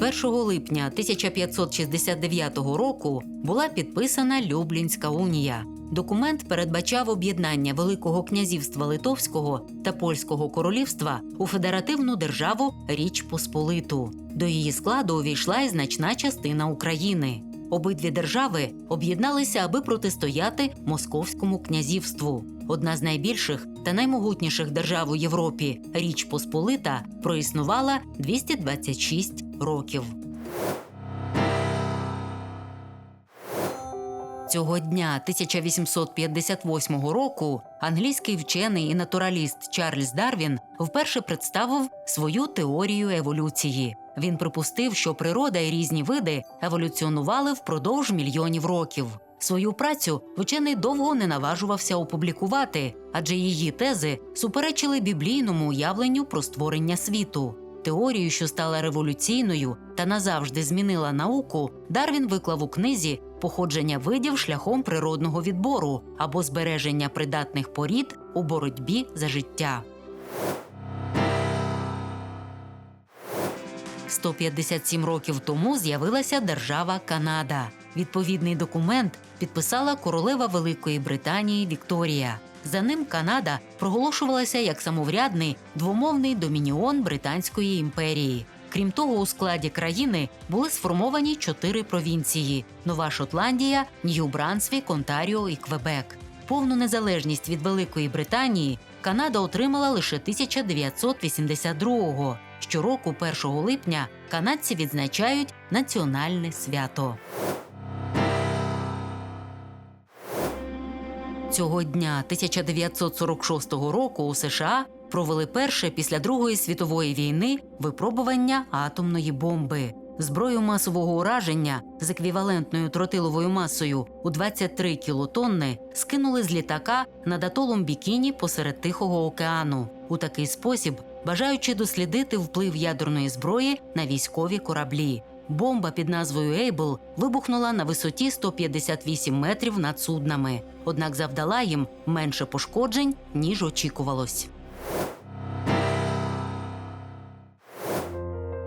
1 липня 1569 року була підписана Люблінська унія. Документ передбачав об'єднання Великого князівства Литовського та Польського королівства у федеративну державу Річ Посполиту. До її складу увійшла й значна частина України. Обидві держави об'єдналися, аби протистояти Московському князівству. Одна з найбільших та наймогутніших держав у Європі, Річ Посполита, проіснувала 226 років. Цього дня 1858 року англійський вчений і натураліст Чарльз Дарвін вперше представив свою теорію еволюції. Він припустив, що природа і різні види еволюціонували впродовж мільйонів років. Свою працю вчений довго не наважувався опублікувати, адже її тези суперечили біблійному уявленню про створення світу. Теорію, що стала революційною та назавжди змінила науку, Дарвін виклав у книзі походження видів шляхом природного відбору або збереження придатних порід у боротьбі за життя. 157 років тому з'явилася держава Канада. Відповідний документ підписала королева Великої Британії Вікторія. За ним Канада проголошувалася як самоврядний двомовний домініон Британської імперії. Крім того, у складі країни були сформовані чотири провінції: Нова Шотландія, Нью-Брансвік, Онтаріо і Квебек. Повну незалежність від Великої Британії Канада отримала лише 1982-го. Щороку, 1 липня, канадці відзначають національне свято. Цього дня 1946 року у США провели перше після Другої світової війни випробування атомної бомби. Зброю масового ураження з еквівалентною тротиловою масою у 23 кілотонни скинули з літака над атолом Бікіні посеред Тихого океану. У такий спосіб, бажаючи дослідити вплив ядерної зброї на військові кораблі. Бомба під назвою Ейбл вибухнула на висоті 158 метрів над суднами, однак завдала їм менше пошкоджень, ніж очікувалось.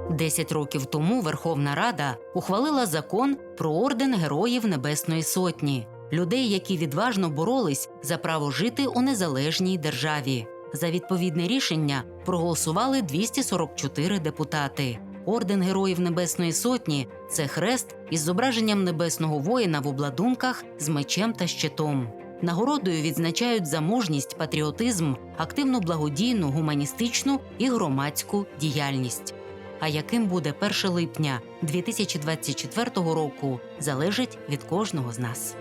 Десять років тому Верховна Рада ухвалила закон про орден Героїв Небесної Сотні людей, які відважно боролись за право жити у незалежній державі. За відповідне рішення проголосували 244 депутати. Орден Героїв Небесної Сотні це хрест із зображенням небесного воїна в обладунках з мечем та щитом. Нагородою відзначають за мужність, патріотизм, активну благодійну, гуманістичну і громадську діяльність. А яким буде 1 липня 2024 року, залежить від кожного з нас.